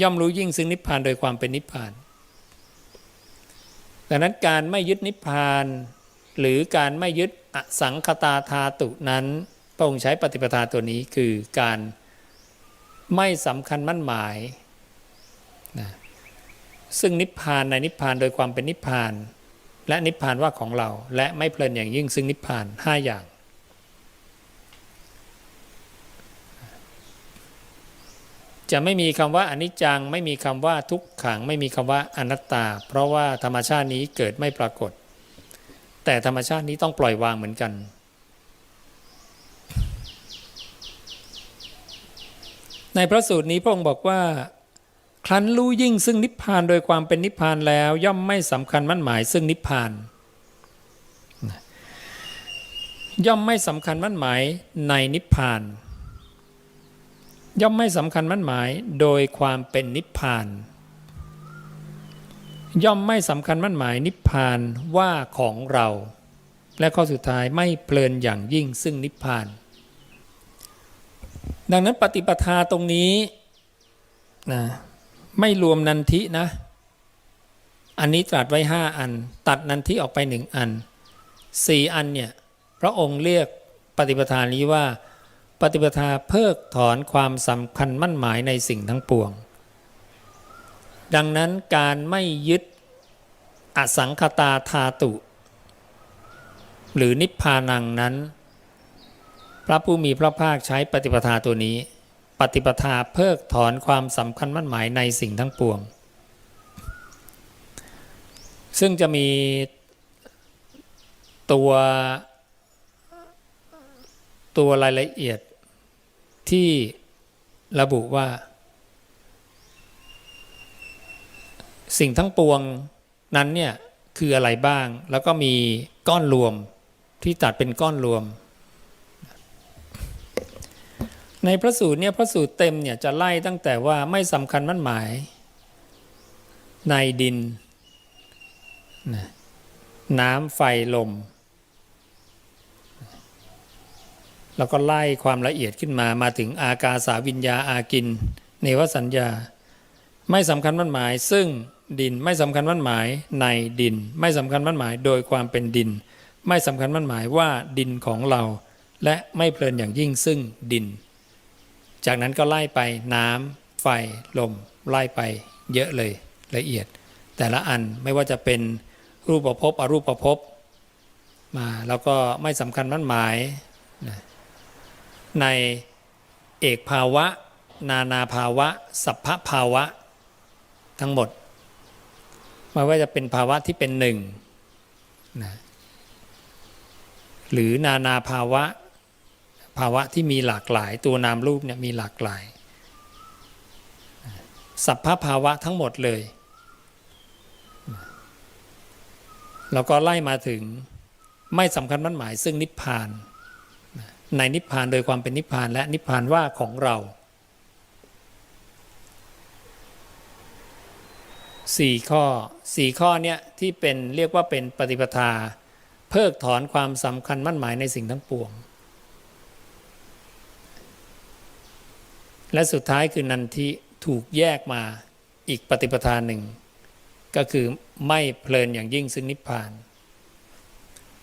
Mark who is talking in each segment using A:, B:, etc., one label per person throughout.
A: ย่อมรู้ยิ่งซึ่งนิพพานโดยความเป็นนิพพานดังนั้นการไม่ยึดนิพพาน หรือการไม่ยึดอสังคตาธาตุนั้นพระองค์ใช้ปฏิปทาตัวนี้คือการไม่สำคัญมั่นหมายนะซึ่งนิพพานในนิพพานโดยความเป็นนิพพาน และนิพพานว่าของเราและไม่เพลินอย่างยิ่งซึ่งนิพพานห้าอย่าง จะไม่มีคำว่าอนิจจัง ไม่มีคำว่าทุกขัง ไม่มีคำว่าอนัตตา เพราะว่าธรรมชาตินี้เกิดไม่ปรากฏ แต่ธรรมชาตินี้ต้องปล่อยวางเหมือนกัน ในพระสูตรนี้พระองค์บอกว่า ครั้นรู้ยิ่งซึ่งนิพพานโดยความเป็นนิพพานแล้วย่อมไม่สำคัญมั่นหมายซึ่งนิพพาน ย่อมไม่สำคัญมั่นหมายในนิพพาน ย่อมไม่สำคัญมั่นหมายโดยความเป็นนิพพาน ย่อมไม่สำคัญมั่นหมายนิพพานว่าของเรา และข้อสุดท้ายไม่เพลินอย่างยิ่งซึ่งนิพพาน ดังนั้นปฏิปทาตรงนี้นะไม่รวมนันทินะ อันนี้ตรัสไว้ห้าอัน ตัดนันทิออกไปหนึ่งอันสี่อันเนี่ยพระองค์เรียกปฏิปทานนี้ว่า ปฏิปทาเพิกถอนความสำคัญมั่นหมายในสิ่งทั้งปวง ดังนั้นการไม่ยึดอสังคตาธาตุ หรือนิพพานังนั้น พระผู้มีพระภาคใช้ปฏิปทาตัวนี้ ปฏิปทาเพิกถอนความสำคัญมั่นหมายในสิ่งทั้งปวง ซึ่งจะมีตัวตัวรายละเอียด ที่ระบุว่า สิ่งทั้งปวงนั้นเนี่ยคืออะไรบ้าง แล้วก็มีก้อนรวมที่ตัดเป็นก้อนรวม ในพระสูตรเนี่ยพระสูตรเต็มเนี่ยจะไล่ตั้งแต่ว่าไม่สำคัญมั่นหมาย ในดินนะน้ำไฟลม แล้วก็ไล่ความละเอียดขึ้นมามาถึงอากาสาวิญญาอากิน เนวสัญญา ไม่สำคัญมั่นหมาย ซึ่งดินไม่สำคัญมั่นหมายในดิน ไม่สำคัญมั่นหมายโดยความเป็นดิน ไม่สำคัญมั่นหมายว่าดินของเรา และไม่เพลินอย่างยิ่งซึ่งดิน จากนั้นก็ไล่ไปน้ำไฟลม ไล่ไปเยอะเลยละเอียด แต่ละอันไม่ว่าจะเป็นรูปประพบอรูปประพบมาแล้วก็ไม่สำคัญมั่นหมายนะ ในเอกภาวะ นานาภาวะ สัพพภาวะ ทั้งหมดไม่ว่าจะเป็นภาวะที่เป็นหนึ่งนะหรือนานาภาวะ ภาวะที่มีหลากหลาย ตัวนามรูปเนี่ยมีหลากหลาย สัพพภาวะทั้งหมดเลย แล้วก็ไล่มาถึงไม่สำคัญมั่นหมายซึ่งนิพพาน ในนิพพานโดยความเป็นนิพพานและนิพพานว่าของเราสี่ข้อสี่ข้อเนี้ยที่เป็นเรียกว่าเป็นปฏิปทา เพิกถอนความสำคัญมั่นหมายในสิ่งทั้งปวง และสุดท้ายคือนันทิถูกแยกมาอีกปฏิปทาหนึ่ง ก็คือไม่เพลินอย่างยิ่งซึ่งนิพพาน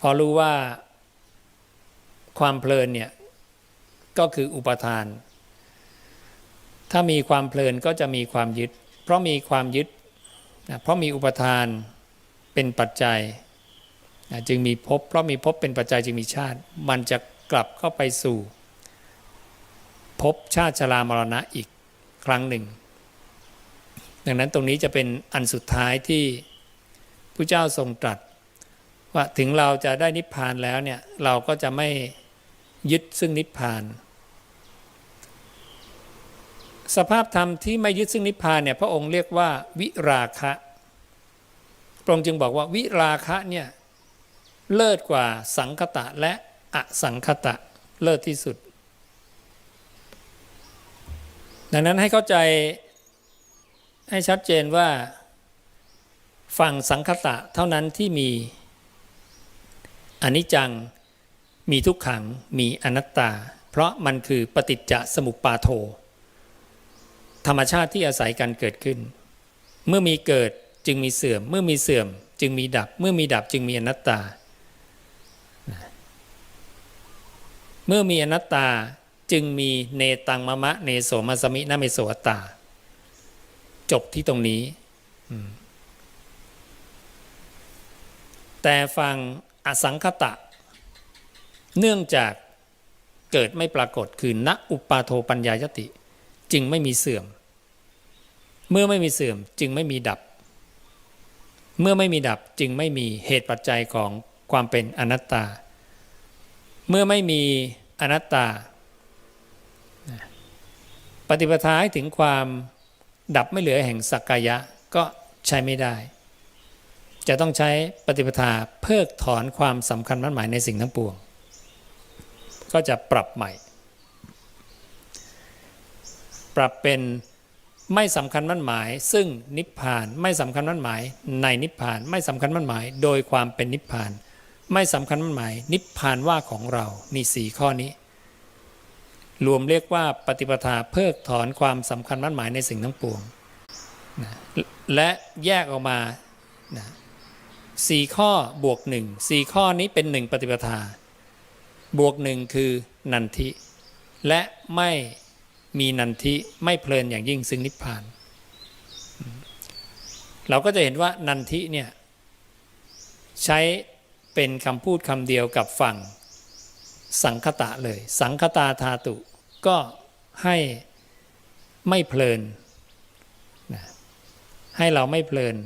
A: พอรู้ว่า ความเพลินเนี่ยก็คืออุปทาน ถ้ามีความเพลินก็จะมีความยึด เพราะมีความยึดนะเพราะมีอุปทานเป็นปัจจัยนะจึงมีภพเพราะมีภพเป็นปัจจัยจึงมีชาติ มันจะกลับเข้าไปสู่ภพชาติชรามรณะอีกครั้งหนึ่ง ดังนั้นตรงนี้จะเป็นอันสุดท้ายที่พระเจ้าทรงตรัส ว่าถึงเราจะได้นิพพานแล้วเนี่ยเราก็จะไม่ ยึดซึ่งนิพพาน สภาพธรรมที่ไม่ยึดซึ่งนิพพานเนี่ยพระองค์เรียกว่าวิราคะพระองค์จึงบอกว่าวิราคะเนี่ยเลิศกว่าสังคตะและอสังคตะเลิศที่สุด ดังนั้นให้เข้าใจให้ชัดเจนว่าฝั่งสังคตะเท่านั้นที่มีอนิจจัง มีทุกขังมีอนัตตา เพราะมันคือปฏิจจสมุปปาโท ธรรมชาติที่อาศัยการเกิดขึ้น เมื่อมีเกิดจึงมีเสื่อม เมื่อมีเสื่อม จึงมีดับ เมื่อมีดับจึงมีอนัตตา เมื่อมีอนัตตาจึงมีเนตังมะมะเนโสมัสมินาเมโสอตตา จบที่ตรงนี้แต่ฟังอสังคตะ เนื่องจากเกิดไม่ปรากฏคือณอุปาโทปัญญายติ จึงไม่มีเสื่อม เมื่อไม่มีเสื่อมจึงไม่มีดับ เมื่อไม่มีดับจึงไม่มีเหตุปัจจัยของความเป็นอนัตตา เมื่อไม่มีอนัตตา ปฏิปทาให้ถึงความดับไม่เหลือแห่งสักกายะก็ใช้ไม่ได้ จะต้องใช้ปฏิปทาเพิกถอนความสำคัญมั่นหมายในสิ่งทั้งปวง ก็จะปรับใหม่ ปรับเป็นไม่สำคัญมั่นหมาย ซึ่งนิพพานไม่สำคัญมั่นหมาย ในนิพพานไม่สำคัญมั่นหมาย โดยความเป็นนิพพาน ไม่สำคัญมั่นหมาย นิพพานว่าของเรานี่สี่ข้อนี้ รวมเรียกว่าปฏิปทาเพิกถอนความสำคัญมั่นหมายในสิ่งทั้งปวงนะและแยกออกมานะสี่ข้อบวกหนึ่งสี่ข้อนี้เป็นหนึ่งปฏิปทา บวกหนึ่งคือนันทิ และไม่มีนันทิไม่เพลินอย่างยิ่งซึ่งนิพพาน เราก็จะเห็นว่านันทิเนี่ยใช้เป็นคำพูดคำเดียวกับฝั่งสังคตะเลย สังคตาธาตุก็ให้ไม่เพลินนะให้เราไม่เพลิน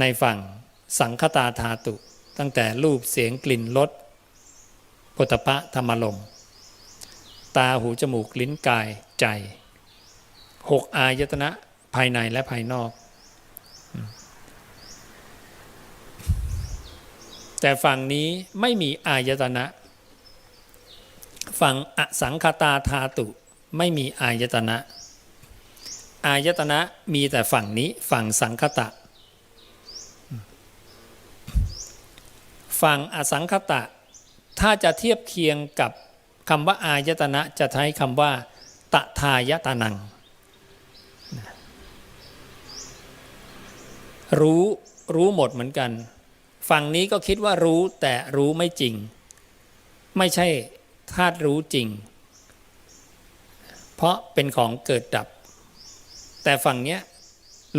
A: ในฝั่งสังคตาธาตุ ตั้งแต่รูปเสียงกลิ่นรส ปฐพะธรรมลมตาหูจมูกลิ้นกายใจหกอายตนะภายในและภายนอก แต่ฝั่งนี้ไม่มีอายตนะ ฝั่งอสังคตาธาตุไม่มีอายตนะ อายตนะมีแต่ฝั่งนี้ฝั่งสังคตะ ฝั่งอสังคตะ ถ้าจะเทียบเคียงกับคำว่าอายตนะจะใช้คำว่าตทายตานัง รู้รู้หมดเหมือนกัน ฝั่งนี้ก็คิดว่ารู้แต่รู้ไม่จริง ไม่ใช่ธาตุรู้จริง เพราะเป็นของเกิดดับ แต่ฝั่งเนี้ย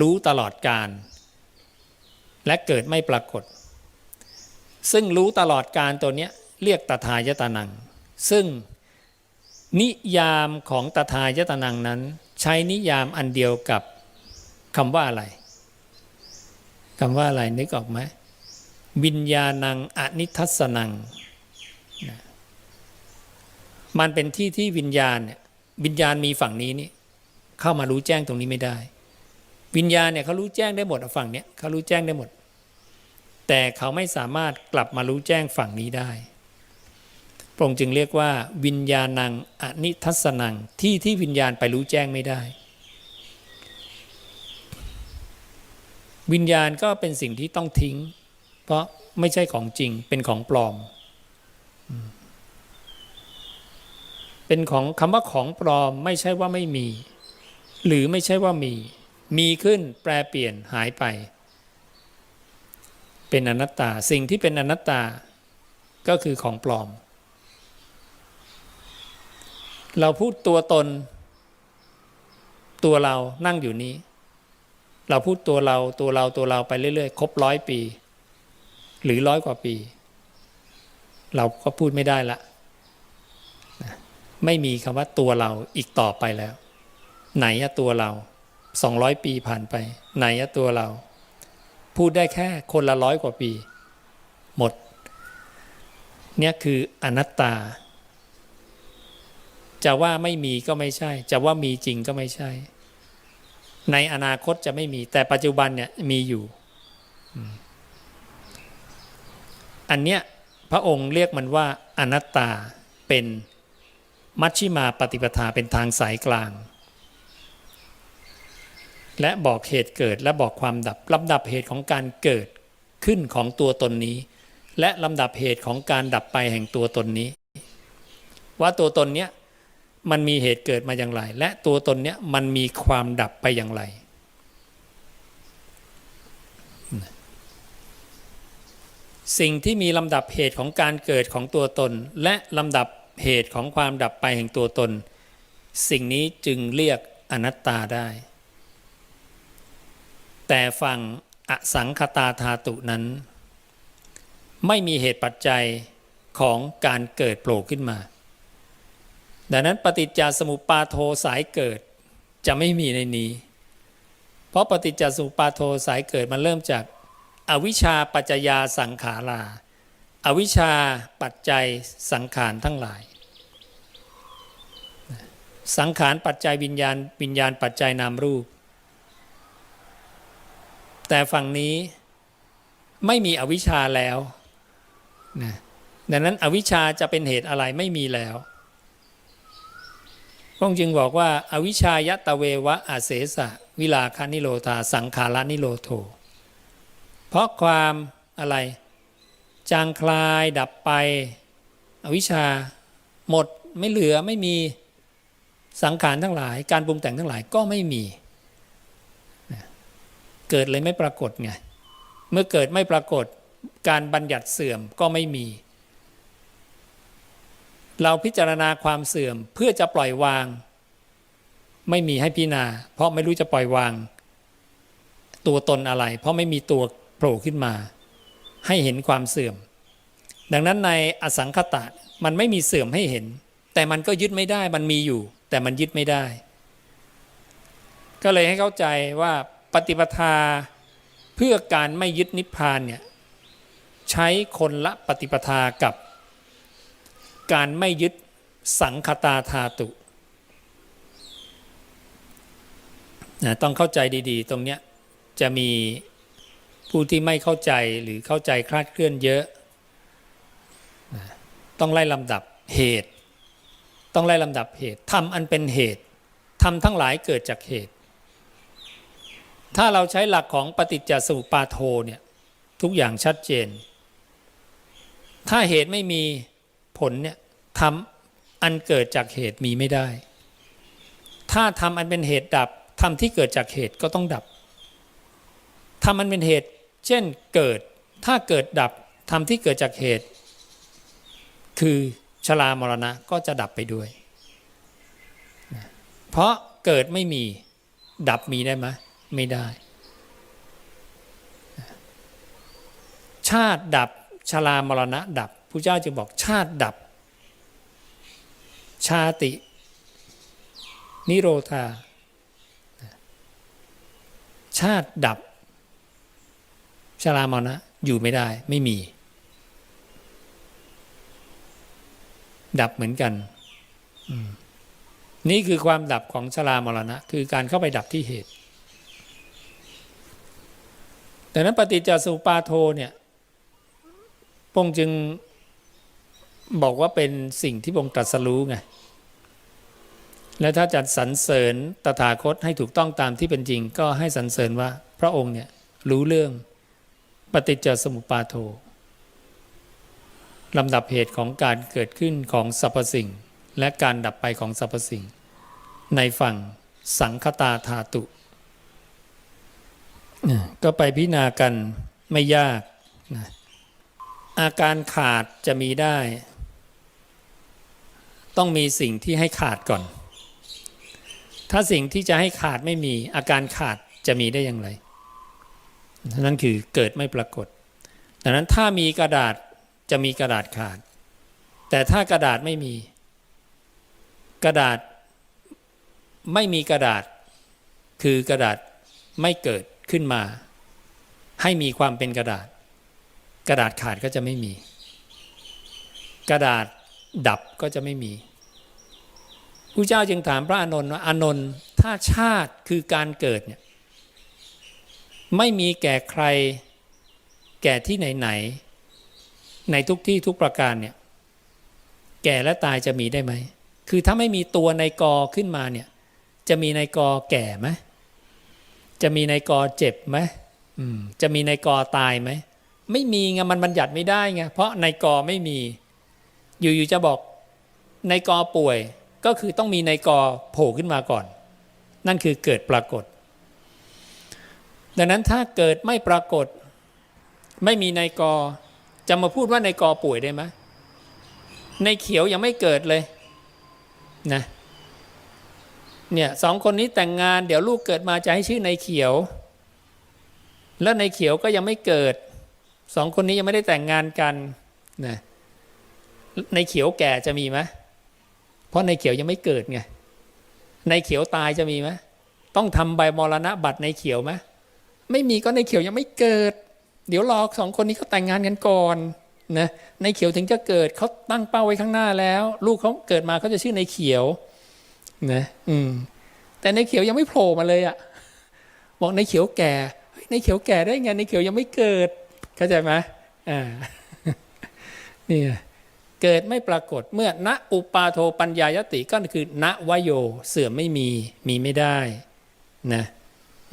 A: รู้ตลอดการ และเกิดไม่ปรากฏ ซึ่งรู้ตลอดการตัวเนี้ย เรียกตถายตานัง ซึ่งนิยามของตถายตานังนั้น ใช้นิยามอันเดียวกับคำว่าอะไรคำว่าอะไรนึกออกไหมวิญญาณังอนิทัสนัง มันเป็นที่ที่วิญญาณเนี่ยวิญญาณมีฝั่งนี้นี่เข้ามารู้แจ้งตรงนี้ไม่ได้ วิญญาณเนี่ยเขารู้แจ้งได้หมดฝั่งเนี้ยเขารู้แจ้งได้หมด แต่เขาไม่สามารถกลับมารู้แจ้งฝั่งนี้ได้ พระองค์จึงเรียกว่า วิญญาณังอนิทัสนังที่ที่วิญญาณไปรู้แจ้งไม่ได้ วิญญาณก็เป็นสิ่งที่ต้องทิ้ง เพราะไม่ใช่ของจริงเป็นของปลอม เป็นของคำว่าของปลอมไม่ใช่ว่าไม่มี หรือไม่ใช่ว่ามี มีขึ้นแปรเปลี่ยนหายไป เป็นอนัตตาสิ่งที่เป็นอนัตตาก็คือของปลอม เราพูดตัวตน ตัวเรานั่งอยู่นี้ เราพูดตัวเราตัวเราตัวเราไปเรื่อยๆ ครบร้อยปี หรือร้อยกว่าปี เราก็พูดไม่ได้ละไม่มีคำว่าตัวเราอีกต่อไปแล้ว ไหนอะตัวเราสองร้อยปีผ่านไป ไหนอะตัวเรา พูดได้แค่คนละร้อยกว่าปี หมด เนี่ยคืออนัตตา จะว่าไม่มีก็ไม่ใช่ จะว่ามีจริงก็ไม่ใช่ ในอนาคตจะไม่มี แต่ปัจจุบันเนี่ยมีอยู่ อันเนี้ยพระองค์เรียกมันว่าอนัตตาเป็นมัชชิมาปฏิปทาเป็นทางสายกลาง และบอกเหตุเกิดและบอกความดับลำดับเหตุของการเกิดขึ้นของตัวตนนี้ และลำดับเหตุของการดับไปแห่งตัวตนนี้ ว่าตัวตนเนี้ย มันมีเหตุเกิดมาอย่างไร และตัวตนเนี้ยมันมีความดับไปอย่างไร สิ่งที่มีลำดับเหตุของการเกิดของตัวตน และลำดับเหตุของความดับไปแห่งตัวตน สิ่งนี้จึงเรียกอนัตตาได้ แต่ฝั่งอสังคตาธาตุนั้น ไม่มีเหตุปัจจัยของการเกิดโผล่ขึ้นมา ดังนั้นปฏิจจสมุปาโทสายเกิดจะไม่มีในนี้ เพราะปฏิจจสมุปปาโทสายเกิดมันเริ่มจาก อวิชชาปัจจยาสังขาราอวิชชาปัจจัยสังขารทั้งหลาย สังขารปัจจัยวิญญาณวิญญาณปัจจัยนามรูป แต่ฝั่งนี้ไม่มีอวิชชาแล้วนะดังนั้นอวิชชาจะเป็นเหตุอะไรไม่มีแล้ว พระองค์จึงบอกว่าอวิชายตะเววะอาเสสะ วิลาคานิโรธา สังขารานิโรโทเพราะความอะไร จางคลายดับไป อวิชชาหมดไม่เหลือไม่มีสังขารทั้งหลาย การปรุงแต่งทั้งหลายก็ไม่มี เกิดเลยไม่ปรากฏไง เมื่อเกิดไม่ปรากฏการบัญญัติเสื่อมก็ไม่มี เราพิจารณาความเสื่อมเพื่อจะปล่อยวาง ไม่มีให้พิจารณา เพราะไม่รู้จะปล่อยวาง ตัวตนอะไร เพราะไม่มีตัวโผล่ขึ้นมา ให้เห็นความเสื่อม ดังนั้นในอสังคตะมันไม่มีเสื่อมให้เห็น แต่มันก็ยึดไม่ได้มันมีอยู่ แต่มันยึดไม่ได้ ก็เลยให้เข้าใจว่าปฏิปทาเพื่อการไม่ยึดนิพพานเนี่ยใช้คนละปฏิปทากับ การไม่ยึดสังคตาธาตุนะต้องเข้าใจดีๆ ตรงเนี้ยจะมีผู้ที่ไม่เข้าใจหรือเข้าใจคลาดเคลื่อนเยอะนะต้องไล่ลำดับเหตุ ต้องไล่ลำดับเหตุทำอันเป็นเหตุทำทั้งหลายเกิดจากเหตุ ถ้าเราใช้หลักของปฏิจจสมุปาโทเนี่ยทุกอย่างชัดเจน ถ้าเหตุไม่มี ผลเนี่ยทำอันเกิดจากเหตุมีไม่ได้ ถ้าทำอันเป็นเหตุดับทำที่เกิดจากเหตุก็ต้องดับทำอันเป็นเหตุ เช่นเกิด ถ้าเกิดดับทำที่เกิดจากเหตุ คือชรามรณะก็จะดับไปด้วย เพราะเกิดไม่มีดับมีได้ไหมไม่ได้ ชาติดับชรามรณะดับ ระเจ้าจึงบอกชาติดับ ชาติ นิโรธา ชาติดับ ชรามรณะอยู่ไม่ได้ไม่มี ดับเหมือนกัน นี่คือความดับของชรามรณะ คือการเข้าไปดับที่เหตุดังนั้นปฏิจจสุปาโทเนี่ยพงจึง บอกว่าเป็นสิ่งที่พระองค์ตรัสรู้ไงและถ้าจัดสรรเสริญตถาคตให้ถูกต้องตามที่เป็นจริง ก็ให้สรรเสริญว่าพระองค์เนี่ยรู้เรื่องปฏิจจสมุปบาโทลำดับเหตุของการเกิดขึ้นของสรรพสิ่ง และการดับไปของสรรพสิ่ง ในฝั่งสังคตาธาตุ ก็ไปพิจารณากันไม่ยาก อาการขาดจะมีได้ ต้องมีสิ่งที่ให้ขาดก่อน ถ้าสิ่งที่จะให้ขาดไม่มีอาการขาดจะมีได้อย่างไรนั่นคือเกิดไม่ปรากฏ ดังนั้นถ้ามีกระดาษจะมีกระดาษขาด แต่ถ้ากระดาษไม่มี กระดาษไม่มีกระดาษ คือกระดาษไม่เกิดขึ้นมา ให้มีความเป็นกระดาษ กระดาษขาดก็จะไม่มี กระดาษ ดับก็จะไม่มีผู้เจ้าจึงถามพระอานนท์ว่าอานนท์ถ้าชาติคือการเกิดเนี่ยไม่มีแก่ใครแก่ที่ไหนๆในทุกที่ทุกประการเนี่ยแก่และตายจะมีได้ไหม คือถ้าไม่มีตัวในกอขึ้นมาเนี่ยจะมีในกอแก่ไหมจะมีในกอเจ็บไหมจะมีในกอตายไหม ไม่มีไงมันบัญญัติไม่ได้ไงเพราะในกอไม่มี อยู่ๆจะบอกในกอป่วยก็คือต้องมีในกอโผล่ขึ้นมาก่อน นั่นคือเกิดปรากฏ ดังนั้นถ้าเกิดไม่ปรากฏ ไม่มีในกอจะมาพูดว่าในกอป่วยได้ไหมในเขียวยังไม่เกิดเลยนะเนี่ยสองคนนี้แต่งงานเดี๋ยวลูกเกิดมาจะให้ชื่อในเขียว แล้วในเขียวก็ยังไม่เกิดสองคนนี้ยังไม่ได้แต่งงานกันนะ ในเขียวแก่จะมีไหมเพราะในเขียวยังไม่เกิดไงในเขียวตายจะมีไหมต้องทำใบมรณะบัตรในเขียวไหมไม่มีก็ในเขียวยังไม่เกิด เดี๋ยวรอสองคนนี้เขาแต่งงานกันก่อนนะในเขียวถึงจะเกิดเขาตั้งเป้าไว้ข้างหน้าแล้ว ลูกเขาเกิดมาเขาจะชื่อในเขียวนะอืมแต่ในเขียวยังไม่โผล่มาเลยอะ่ะบอกในเขียวแก่ในเขียวแก่ได้ไงในเขียวยังไม่เกิด เข้าใจไหมอ่านี่ เกิดไม่ปรากฏเมื่อณอุปาโทปัญญายติก็คือ ณวโยเสื่อมไม่มีมีไม่ได้นะ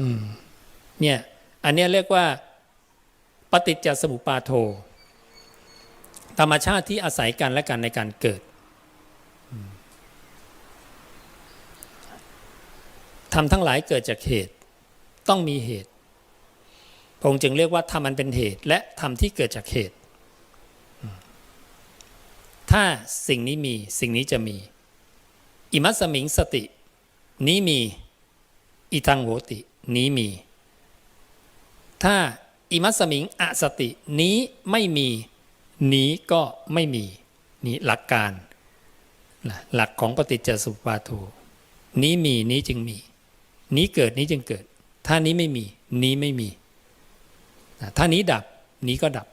A: อืมเนี่ยอันนี้เรียกว่าปฏิจจสมุปาโท ธรรมชาติที่อาศัยกันและกันในการเกิดทำทั้งหลายเกิดจากเหตุต้องมีเหตุพงจึงเรียกว่าทำมันเป็นเหตุ และทำที่เกิดจากเหตุ ถ้าสิ่งนี้มีสิ่งนี้จะมี อิมัสมิงสติ นี้มี อิทังโหติ นี้มี ถ้าอิมัสมิงอสติ นี้ไม่มี นี้ก็ไม่มี นี่หลักการ หลักของปฏิจจสุปาทโทนี้มีนี้จึงมี นี้เกิดนี้จึงเกิด ถ้านี้ไม่มี นี้ไม่มี ถ้านี้ดับ นี้ก็ดับ